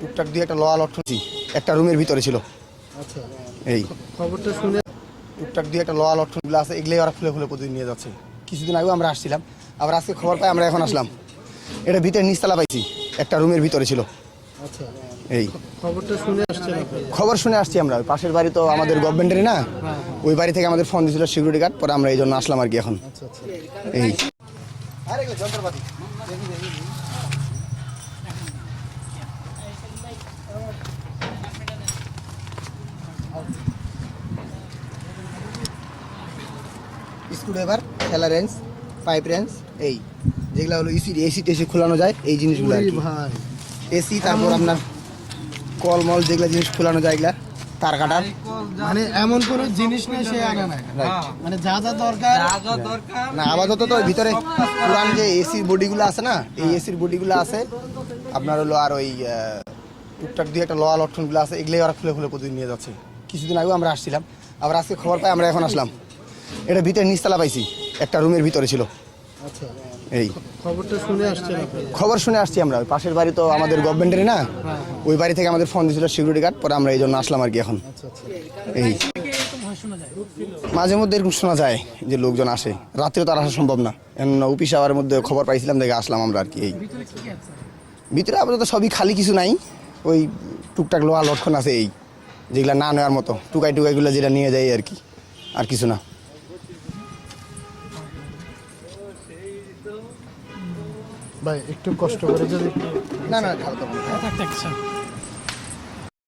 টুকটাক দিয়ে একটা লোয়া লটছি একটা রুমের ভিতরে ছিল। আচ্ছা। এই। খবরটা শুনে টুকটাক দিয়ে একটা লোয়া লটগুলো আছে এগুলোই ওরা ফুলে ফুলে প্রতিদিন নিয়ে যাচ্ছে। কিছুদিন আগেও আমরা আসছিলাম। আবার আজকে খবর পাই আমরা এখন আসলাম। এটা ভিতরে নিচতলা পাইছি একটা রুমের ভিতরে ছিল। আচ্ছা। এই। খবরটা শুনে আপনারা খবর শুনে আসছি আমরা। পাশের বাড়ি তো আমাদের গভর্নমেন্টেরই না? ওই বাড়ি থেকে আমাদের ফোন দিয়েছিল সিকিউরিটি গার্ড পরে আমরা এই জন্য আসলাম আর কি এখন। আচ্ছা এই। স্ক্রুড্রাইভার খেলা রেঞ্জ পাইপ রেঞ্জ এই যেগুলো হলো ইসি এসি টেসি খোলানো যায় এই জিনিসগুলো ভাই। এসি তারপর আপনার কলমল যেগুলো জিনিস খোলানো যায় এগুলা তার কাটার। মানে এমন কোনো জিনিস নেই সে আনে না মানে যা যা দরকার না আপাতত তো ভিতরে পুরান যে এসির বডিগুলো আছে না এই এসির বডিগুলো আছে। আপনার হলো আর ওই আহ, টুকটাক দিয়ে একটা লোয়া লটকনগুলো আছে এগুলো আর খুলে খুলে প্রতিদিন নিয়ে যাচ্ছে। কিছুদিন আগেও আমরা আসছিলাম। আবার আজকে খবর পাই আমরা এখন আসলাম। এটা ভিতরে নিচতলা পাইছি একটা রুমের ভিতরে ছিল। আচ্ছা। এই। খবরটা শুনে আসছেন খবর শুনে আসছি আমরা। ওই পাশের বাড়ি তো আমাদের গভর্নমেন্টের না? ওই বাড়ি থেকে আমাদের ফোন দিয়েছিল সিকিউরিটি গার্ড পরে আমরা এই জন্য আসলাম আর কি এখন। আচ্ছা আচ্ছা। এই। মাঝে মধ্যে এরকম শোনা যায় যে লোকজন আসে। রাত্রে তো আর আসা সম্ভব না। এমন অফিস আওয়ার মধ্যে খবর পাইছিলাম দেখে আসলাম আমরা আর কি এই। ভিতরে আপাতত সবই খালি কিছু নাই। ওই টুকটাক লোহা লটকন আছে এই। যেগুলা না নেওয়ার মতো টুকাই টুকাইগুলো যেটা নিয়ে যায় আর কি আর কিছু না। ভাই একটু কষ্ট করে যদি না না